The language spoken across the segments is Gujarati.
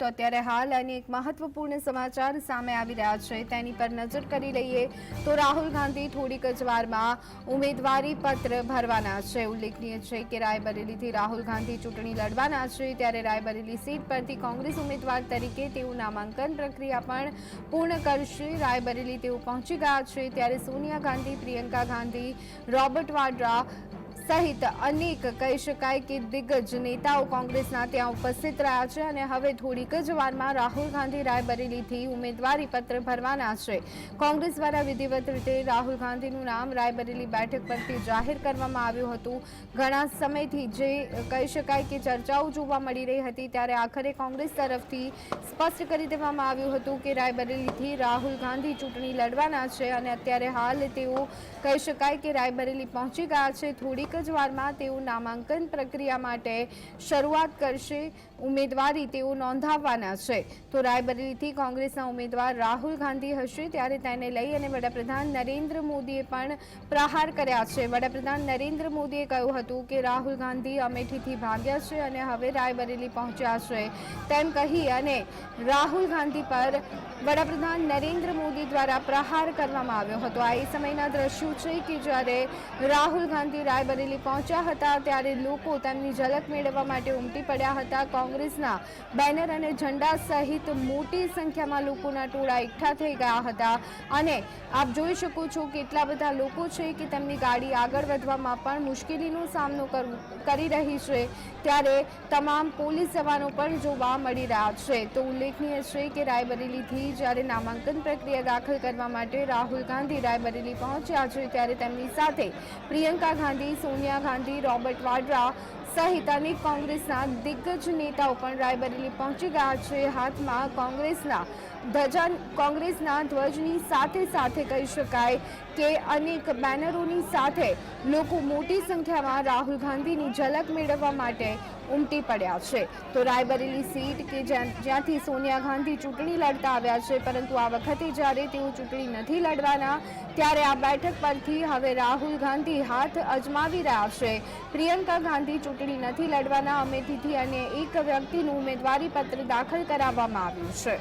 તો અત્યારે હાલ અને એક મહત્વપૂર્ણ સમાચાર સામે આવી રહ્યા છે. તેની પર નજર કરી લઈએ તો રાહુલ ગાંધી થોડીક જ વારમાં ઉમેદવારી પત્ર ભરવાના છે. ઉલ્લેખનીય છે કે રાયબરેલીથી રાહુલ ગાંધી ચૂંટણી લડવાના છે. ત્યારે રાયબરેલી સીટ પરથી કોંગ્રેસ ઉમેદવાર તરીકે તેઓ નામાંકન પ્રક્રિયા પણ પૂર્ણ કરશે. રાયબરેલી તેઓ પહોંચી ગયા છે. ત્યારે સોનિયા ગાંધી, પ્રિયંકા ગાંધી, રોબર્ટ વાડ્રા સહિત અનેક કહી શકાય કે દિગ્ગજ નેતાઓ કોંગ્રેસના ત્યાં ઉપસ્થિત રહ્યા છે અને હવે થોડીક જ વારમાં રાહુલ ગાંધી રાયબરેલીથી ઉમેદવારી પત્ર ભરવાના છે. કોંગ્રેસ દ્વારા વિધિવત રીતે રાહુલ ગાંધીનું નામ રાયબરેલી બેઠક પરથી જાહેર કરવામાં આવ્યું હતું. ઘણા સમયથી જે કહી શકાય કે ચર્ચાઓ જોવા મળી રહી હતી ત્યારે આખરે કોંગ્રેસ તરફથી સ્પષ્ટ કરી દેવામાં આવ્યું હતું કે રાયબરેલીથી રાહુલ ગાંધી ચૂંટણી લડવાના છે અને અત્યારે હાલ તેઓ કહી શકાય કે રાયબરેલી પહોંચી ગયા છે. થોડીક જ વારમાં તેઓ નામાંકન પ્રક્રિયા માટે શરૂઆત કરશે. ઉમેદવારી તેઓ નોંધાવવાના છે. તો રાયબરેલીથી કોંગ્રેસના ઉમેદવાર રાહુલ ગાંધી હશે, ત્યારે તેને લઈ અને વડાપ્રધાન નરેન્દ્ર મોદીએ પણ પ્રહાર કર્યા છે. વડાપ્રધાન નરેન્દ્ર મોદીએ કહ્યું હતું કે, રાહુલ ગાંધી અમેઠીથી ભાગ્યા છે અને હવે રાયબરેલી પહોંચ્યા છે. તેમ કહી અને રાહુલ ગાંધી પર વડાપ્રધાન નરેન્દ્ર મોદી દ્વારા પ્રહાર કરવામાં આવ્યો હતો. આ એ સમયના દ્રશ્યો છે કે જ્યારે રાહુલ ગાંધી રાયબરેલી પહોંચ્યા હતા ત્યારે લોકો તેમની ઝલક મેળવવા માટે ઉમટી પડ્યા હતા. કોંગ્રેસના બેનર અને ઝંડા સહિત મોટી સંખ્યામાં લોકોના ટોળા એકઠા થઈ ગયા હતા. અને આપ જોઈ શકો છો કેટલા બધા લોકો છે કે તેમની ગાડી આગળ વધવામાં પણ મુશ્કેલીનો સામનો કરી રહી છે. ત્યારે તમામ પોલીસ જવાનો પણ જોવા મળી રહ્યા છે. તો ઉલ્લેખનીય છે કે રાયબરેલીથી જ્યારે નામાંકન પ્રક્રિયા દાખલ કરવા માટે રાહુલ ગાંધી રાયબરેલી પહોંચ્યા છે, ત્યારે તેમની સાથે પ્રિયંકા ગાંધી સોનિયા ગાંધી રોબર્ટ વાડ્રા સહિત અનેક કોંગ્રેસના દિગ્ગજ નેતાઓ પણ રાયબરેલી પહોંચી ગયા છે. હાથમાં કોંગ્રેસના ધજા, કોંગ્રેસના ધ્વજની સાથે સાથે કહી શકાય કે અનેક બેનરોની સાથે લોકો મોટી સંખ્યામાં રાહુલ ગાંધીની ઝલક મેળવવા માટે ઉમટી પડ્યા છે. તો રાયબરેલી સીટ કે જ્યાં- જ્યાંથી સોનિયા ગાંધી ચૂંટણી લડતા આવ્યા છે, પરંતુ આ વખતે જ્યારે તેઓ ચૂંટણી નથી લડવાના, ત્યારે આ બેઠક પરથી હવે રાહુલ ગાંધી હાથ અજમાવી રહ્યા છે. પ્રિયંકા ગાંધી ચૂંટણી નથી લડવાના અમેઠીથી અને એક વ્યક્તિનું ઉમેદવારી પત્ર દાખલ કરાવવામાં આવ્યું છે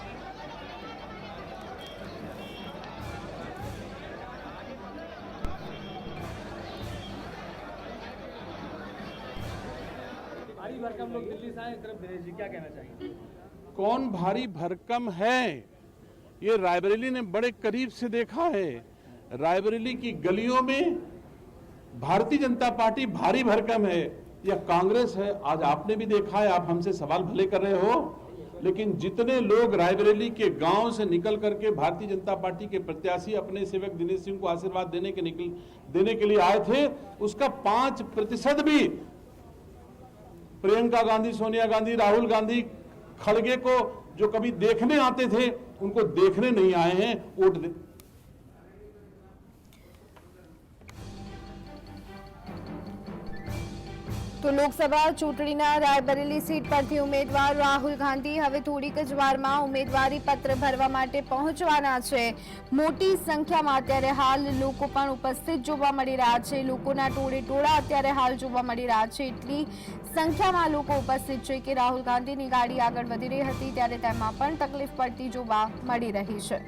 भारी भरकम लोग दिल्ली से आए तरफ दिनेश जी क्या कहना चाहेंगे कौन भारी भरकम है ये रायबरेली ने बड़े करीब से देखा है रायबरेली की गलियों में भारतीय जनता पार्टी भारी भरकम है या कांग्रेस है, आज आपने भी देखा है, आप हमसे सवाल भले कर रहे हो, लेकिन जितने लोग रायबरेली के गाँव से निकल करके भारतीय जनता पार्टी के प्रत्याशी, अपने सेवक दिनेश सिंह को आशीर्वाद देने के निकल, देने के लिए आए थे, उसका पाँच प्रतिशत भी प्रियंका गांधी, सोनिया गांधी, राहुल गांधी खड़गे को जो कभी देखने आते थे, उनको देखने नहीं आए हैं, वोट તો લોકસભા ચૂંટણીના રાયબરેલી સીટ પરથી ઉમેદવાર રાહુલ ગાંધી હવે થોડીક જ વારમાં ઉમેદવારી પત્ર ભરવા માટે પહોંચવાના છે. મોટી સંખ્યામાં અત્યારે હાલ લોકો પણ ઉપસ્થિત જોવા મળી રહ્યા છે. લોકોના ટોળે ટોળા અત્યારે હાલ જોવા મળી રહ્યા છે. એટલી સંખ્યામાં લોકો ઉપસ્થિત છે કે રાહુલ ગાંધીની ગાડી આગળ વધી રહી હતી, ત્યારે તેમાં પણ તકલીફ પડતી જોવા મળી રહી છે.